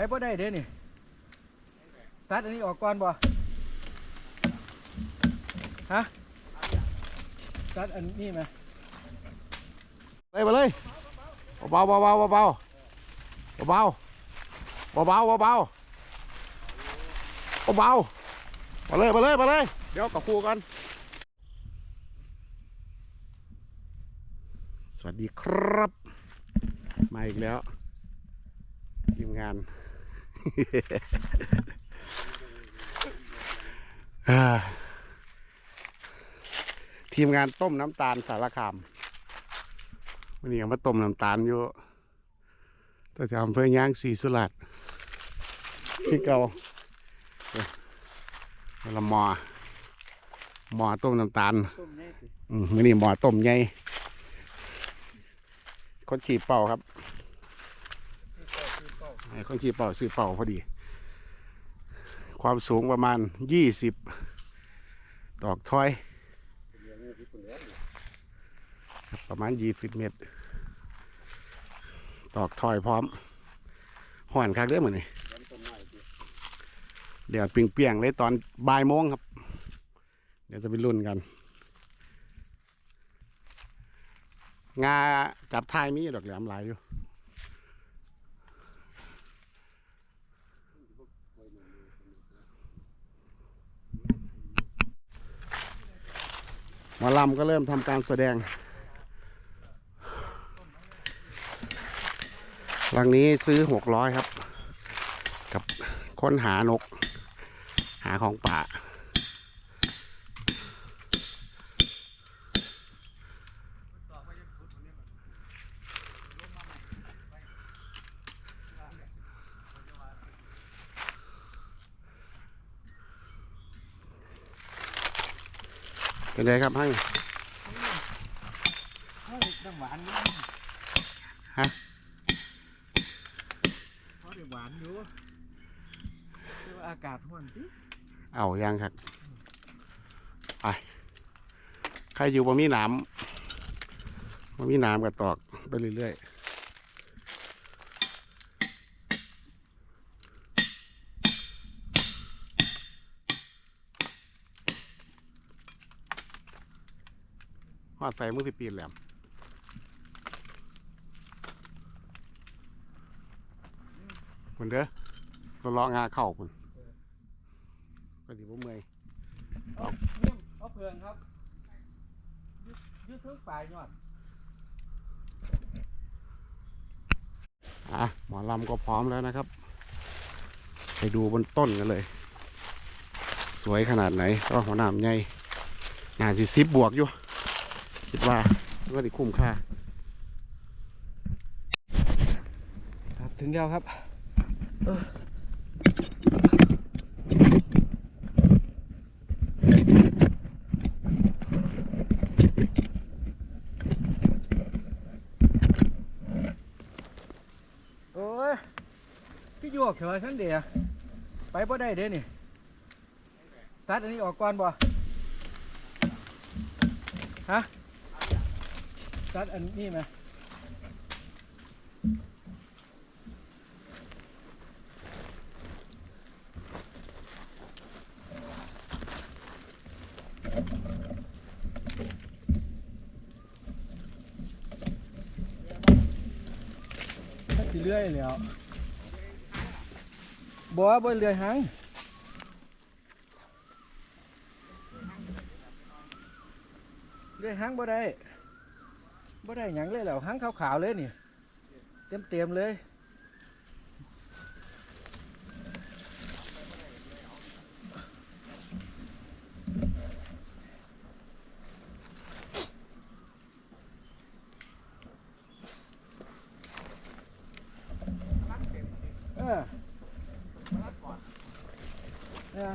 ไปบ่ได้เด้นี่ตัดอันนี้ออกก่อนบ่ฮะตัดอันนี้ไหมเลยมาเลยเบาเบาเบาเบาเบาเบาเบาเบาเบาๆมาเลยมาเลยมาเลยเดี๋ยวกับครูกันสวัสดีครับ มาอีกแล้วทีมงาน ทีมงานต้มน้ำตาลสารคามวันนี้ก็มาต้มน้ำตาลอยู่แต่จะอำเภอย่างสีสุราษฎร์ที่เก่าเอ้ยวันละหมอหมอต้มน้ำตาลอืมวันนี้หมอต้มใหญ่คนฉีดเป่าครับ ไอ้คนฉีดเป่าซื้อเป่าพอดี ความสูงประมาณยี่สิบดอกถอย ประมาณยี่สิบเมตร ตอกถอยพร้อมห่อนคักเด้อเหมือนนี่เดี๋ยวปิงเปียงๆเลยตอนบ่ายโมงครับ เดี๋ยวจะไปรุ่นกัน งาจับทายมีดอกแหลมหลายอยู่ หมอลำก็เริ่มทำการแสดง หลังนี้ซื้อหกร้อยครับ กับค้นหานก หาของป่า เป็นไรครับให้ฮะหวานอยู่อากาศร้อนติเอายังครับไปใครอยู่บ่มีหน้ำบ่มีหน้ำก็ตอกไปเรื่อยๆ อดไฟมือสิปีนแหลมคุณเด้อเราเลาะงาเข้าคุณก็สิบ่เมื่อยเอาเนี่ยเอาเพื่อนครับยืดยืดทึกปลายยอดอะหมอลำก็พร้อมแล้วนะครับ ไปดูบนต้นกันเลย สวยขนาดไหนก็หัวหนามใหญ่งานสิซิบบวกอยู่ คิดว่าก็ได้คุ้มค่า ครับถึงแล้วครับเออโอ้ยพี่ยวกเถอะทั้งเดียไปบ่ได้เด้นี่ตัดอันนี้ออกก่อนบ่ฮะ ตัดอันนี้ไหมาสิเลื่อยแล้วบ่บ่เลื่อยหางเลื่อยหางบ่ได้ บ่ได้หยังเลยแล้วหางขาวๆเลยนี่เต็มๆเลยเออเออ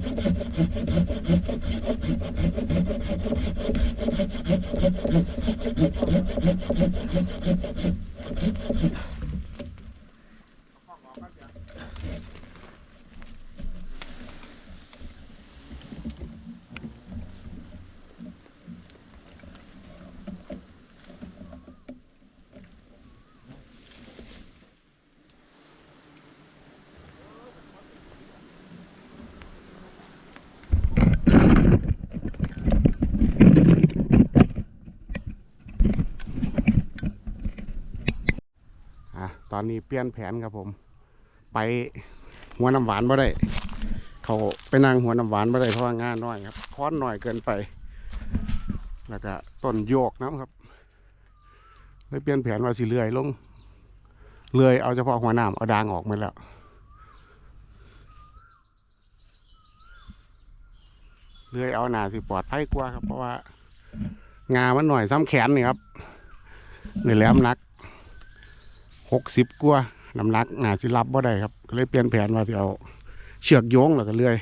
อนนี้เปลี่ยนแผนครับผม ไปหัวน้ำหวานบ่ได้ เขาไปนั่งหัวน้ำหวานบ่ได้เพราะว่างานน้อยครับค้อนหน่อยเกินไป แล้วก็ต้นโยกน้ำครับเลยเปลี่ยนแผนว่าสิเลื่อยลงเลื่อยเอาเฉพาะหัวน้ำเอาดางออกมาแล้วเลื่อยเอาหนาสิปลอดภัยกว่าครับ เพราะว่างามันหน่อยซ้ำแขนนี่ครับเลยแหลมนัก หกสิบกว่าน้ำหนักหนาสิรับบ่ได้ครับก็เลยเปลี่ยนแผนว่าจะเอาเชือกโยงแล้วก็เลื่อย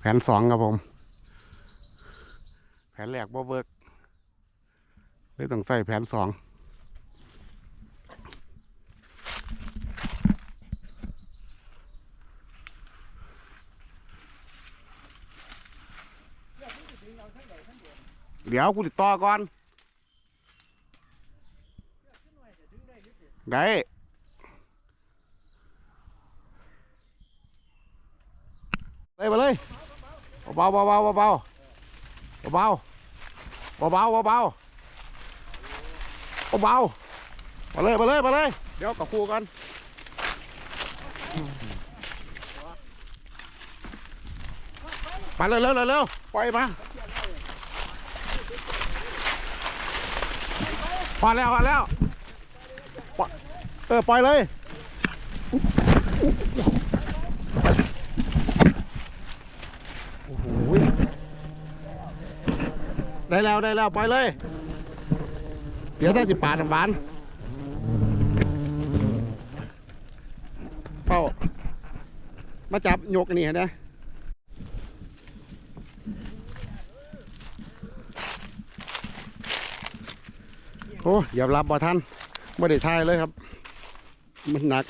แผนสองครับผม แผนแรกบ่เวิร์กเลยต้องใส่แผนสองเดี๋ยวกูติดต่อก่อน ได้ เลยมาเลยเบาๆเบาเบาเบาเบาเบาเบาเบาๆมาเลยมาเลยมาเลย เดี๋ยวกับครูกันมาเร็วเร็วเร็วเร็วปล่อยมาพอแล้วพอแล้ว เออปล่อยเลยโอ้โหได้แล้วได้แล้วปล่อยเลย เดี๋ยวถ้าจิปาดน้ำหวานเป้ามาจับยกนี่นไหมโอ้อย่ารับบ่ทัน ไม่ได้ทายเลยครับ มันหนัก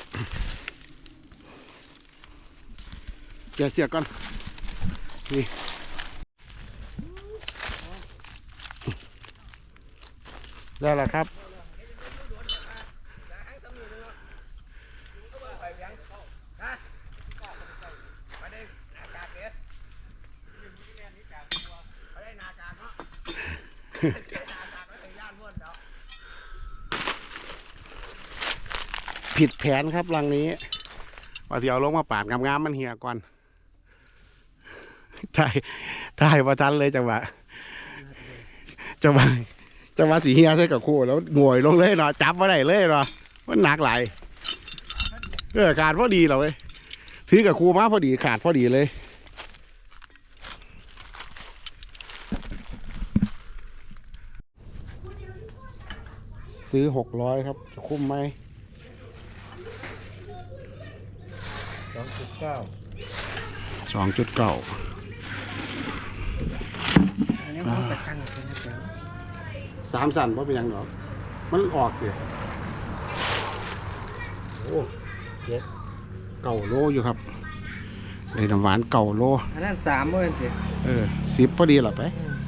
แกเสียกก่อน นี่ได้แล้วครับ ผิดแผนครับรังนี้ว่าที่เอาลงมาปาดงามๆมันเหี่ยก่อนถ่ายถ่ายประทันเลยจังหวะจังหวะจังหวะสีเหี่ยใส่กับคู่แล้วงวยลงเลยเนาะจับมาได้เลยเนาะมันหนักหลายเออขาดพอดีเราเว้ยถือกับครูมาพอดีขาดพอดีเลยซื้อหกร้อยครับ จะคุ้มไหม สองจุดเก้าสองจุดเก้าอันนี้มันกระชังเป็นกระชังสามสันเพราะเป็นหยังหรอกมันออกเลยโอ้เจ็ดเก่าโลอยู่ครับเลยน้ำหวานเก่าโล อันนั้นสามเว้ยเดียเออสิบพอดีเหรอไป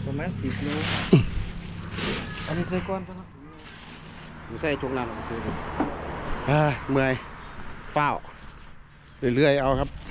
ประมาณสิบโลอันนี้ใส่ก้อนปะเนาะอยู่ใส่ทุกน้ำคือเออเมื่อยเฝ้าว เรื่อยๆเอาครับ